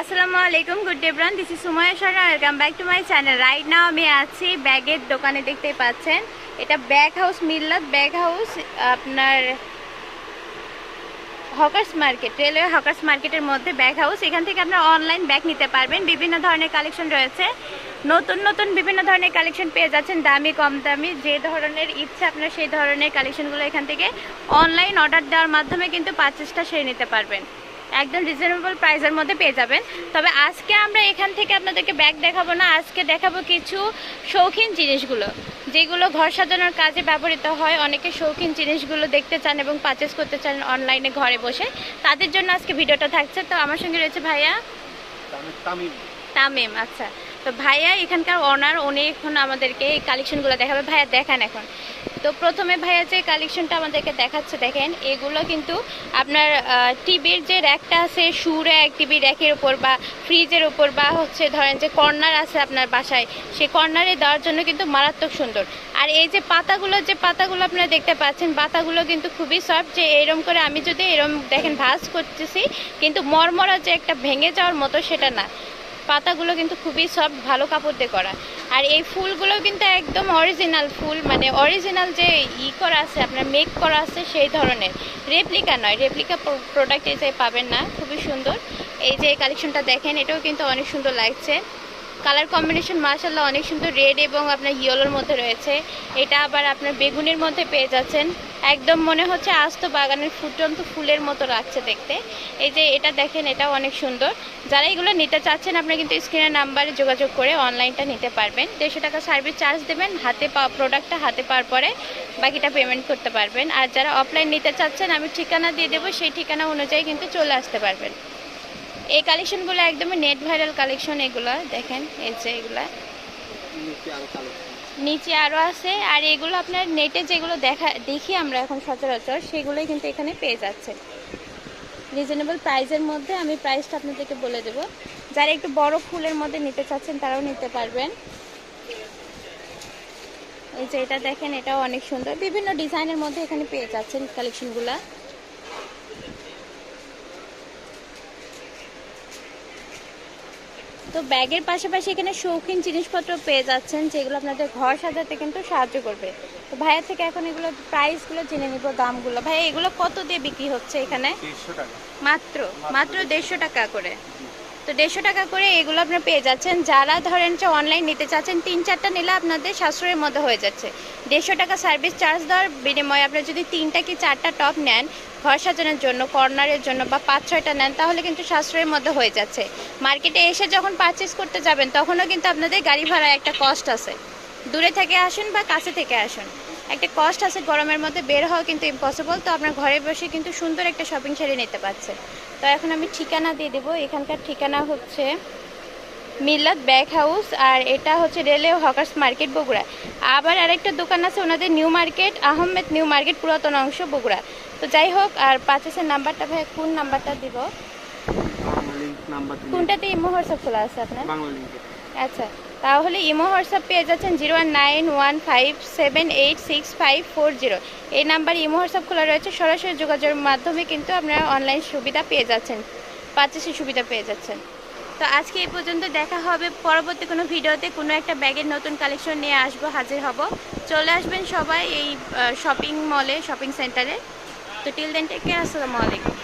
আসসালামু আলাইকুম good day bran this is Sumaiya Sharma welcome back to my channel right now আমি আছি ব্যাগের দোকানে, দেখতে পাচ্ছেন। এটা bag house Millat, bag house আপনার হকার্স মার্কেট, রেলওয়ে হকার্স মার্কেটের মধ্যে ব্যাগ হাউস। এখান থেকে আপনারা অনলাইন ব্যাগ নিতে পারবেন। বিভিন্ন ধরনের কালেকশন রয়েছে। নতুন নতুন বিভিন্ন ধরনের কালেকশন পেয়ে যাচ্ছেন, দামি, কম দামি, যে ধরনের ইচ্ছা আপনার সেই ধরনের কালেকশনগুলো এখান থেকে অনলাইন অর্ডার দেওয়ার মাধ্যমে কিন্তু পারচেসটা সেরে নিতে পারবেন। একদম রিজনেবল প্রাইসের মধ্যে পেয়ে যাবেন। তবে আজকে আমরা এখান থেকে আপনাদেরকে ব্যাগ দেখাবো না আজকে দেখাবো কিছু শৌখিন জিনিসগুলো যেগুলো ঘর সাজানোর কাজে ব্যবহৃত হয়। অনেকে শৌখিন জিনিসগুলো দেখতে চান এবং পারচেস করতে চান অনলাইনে ঘরে বসে। তাদের জন্য আজকে ভিডিওটা থাকছে। তো আমার সঙ্গে রয়েছে ভাইয়া? তামি- তামিম। তামিম আচ্ছা। তো ভাইয়া, এখানকার ওনার উনি এখন আমাদেরকে এই কালেকশনগুলো দেখাবে। ভাইয়া, দেখান এখন। তো প্রথমে ভাইয়া যে কালেকশনটা আমাদেরকে দেখাচ্ছে, দেখেন, এগুলো কিন্তু আপনার টিভির যে র্যাকটা আছে শু র্যাক টিভি র্যাকের উপর বা ফ্রিজের উপর বা হচ্ছে ধরেন যে কর্নার আছে আপনার বাসায়, সেই কর্নারে দেওয়ার জন্য কিন্তু মারাত্মক সুন্দর। আর এই যে পাতাগুলো যে পাতাগুলো আপনারা দেখতে পাচ্ছেন, পাতাগুলো কিন্তু খুবই সফট যে এরম করে আমি যদি এরম, দেখেন, ভাঁজ করতেছি, কিন্তু মরমরা যে একটা ভেঙে যাওয়ার মতো সেটা না। পাতাগুলো কিন্তু খুবই সফট ভালো কাপড় দিয়ে করা। আর এই ফুলগুলো কিন্তু একদম অরিজিনাল ফুল মানে অরিজিনাল যে ই করা আছে, আপনার মেক করা আছে সেই ধরনের। রেপ্লিকা নয় রেপ্লিকা প্রোডাক্ট এই যে পাবেন না, খুবই সুন্দর। এই যে কালেকশনটা দেখেন, এটাও কিন্তু অনেক সুন্দর লাগছে। কালার কম্বিনেশন মার্শাল্লাহ অনেক সুন্দর রেড এবং আপনার ইয়েলোর মধ্যে রয়েছে। এটা আবার আপনার বেগুনের মধ্যে পেয়ে যাচ্ছেন। একদম মনে হচ্ছে আস্ত বাগানের ফুটন্ত ফুলের মতো লাগছে দেখতে। এই যে এটা দেখেন, এটাও অনেক সুন্দর। যারা এগুলো নিতে চাচ্ছেন আপনি কিন্তু স্ক্রিনের নাম্বারে যোগাযোগ করে অনলাইনটা নিতে পারবেন। দেড়শো টাকা সার্ভিস চার্জ দেবেন, হাতে পাওয়া প্রোডাক্টটা হাতে পাওয়ার পরে বাকিটা পেমেন্ট করতে পারবেন। আর যারা অফলাইন নিতে চাচ্ছেন, আমি ঠিকানা দিয়ে দেবো, সেই ঠিকানা অনুযায়ী কিন্তু চলে আসতে পারবেন। এই কালেকশনগুলো একদমই নেট ভাইরাল কালেকশন এগুলো দেখেন এই যে এগুলা। নিচে আরও আরও আছে আর এগুলো আপনার নেটে যেগুলো দেখা দেখি আমরা এখন সচরাচর সেগুলোই কিন্তু এখানে পেয়ে যাচ্ছে রিজনেবল প্রাইসের মধ্যে আমি প্রাইসটা আপনাদেরকে বলে দেবো। যারা একটু বড় ফুলের মধ্যে নিতে চাচ্ছেন তারাও নিতে পারবেন। এই যে এটা দেখেন এটাও অনেক সুন্দর। বিভিন্ন ডিজাইনের মধ্যে এখানে পেয়ে যাচ্ছেন কালেকশনগুলা। তো ব্যাগের পাশাপাশি এখানে শৌখিন জিনিসপত্র পেয়ে যাচ্ছেন যেগুলো আপনাদের ঘর সাজাতে কিন্তু সাহায্য করবে। তো ভাইয়ের থেকে এখন এগুলো প্রাইসগুলো জেনে নিব দামগুলো। ভাই এগুলো কত দিয়ে বিক্রি হচ্ছে এখানে? মাত্র মাত্র দেড়শো টাকা করে। তো দেড়শো টাকা করে এগুলো আপনার পেয়ে যাচ্ছেন। যারা ধরেন যে অনলাইন নিতে চাচ্ছেন, তিন চারটা নিলে আপনাদের সাশ্রয়ের মধ্যে হয়ে যাচ্ছে। দেড়শো টাকা সার্ভিস চার্জ দেওয়ার বিনিময়ে আপনার যদি তিনটা কি চারটা টপ নেন, ঘর সাজানোর জন্য, কর্নারের জন্য বা পাঁচ ছয়টা নেন, তাহলে কিন্তু সাশ্রয়ের মধ্যে হয়ে যাচ্ছে। মার্কেটে এসে যখন পারচেস করতে যাবেন, তখনও কিন্তু আপনাদের গাড়ি ভাড়া একটা কস্ট আছে। দূরে থেকে আসুন বা কাছে থেকে আসুন। একটা কস্ট আছে গরমের মধ্যে বের হওয়া কিন্তু ইম্পসিবল তো আপনার ঘরে বসে কিন্তু সুন্দর একটা শপিং সেরে নিতে পারছে তো এখন আমি ঠিকানা দিয়ে দেবো। এখানকার ঠিকানা হচ্ছে মিল্লাত ব্যাগ হাউস আর এটা হচ্ছে রেলওয়ে হকার্স মার্কেট বগুড়া। আবার আরেকটা দোকান আছে ওনাদের new market Ahmed new market পুরাতন অংশ বগুড়া। তো যাই হোক আর পাঁচেসের নাম্বারটা ভাই কোন নাম্বারটা দিব? কোনটাতে ইমো হোয়াটসঅ্যাপ খোলা আছে আপনার? আচ্ছা। তাহলে ইমো হোয়াটসঅ্যাপ পেয়ে যাচ্ছেন zero one nine one five seven eight six five four zero. এই নাম্বার ইমো হোয়াটসঅ্যাপ খোলা রয়েছে। সরাসরি যোগাযোগের মাধ্যমে কিন্তু আপনারা অনলাইন সুবিধা পেয়ে যাচ্ছেন। পার্চেসের সুবিধা পেয়ে যাচ্ছেন। তো আজকে এই পর্যন্ত দেখা হবে। পরবর্তী কোনো ভিডিওতে কোনো একটা ব্যাগের নতুন কালেকশন নিয়ে আসব, হাজির হব। চলে আসবেন সবাই এই শপিং মলে শপিং সেন্টারে তো টিল দেন টেক কেয়ার আসসালামু আলাইকুম।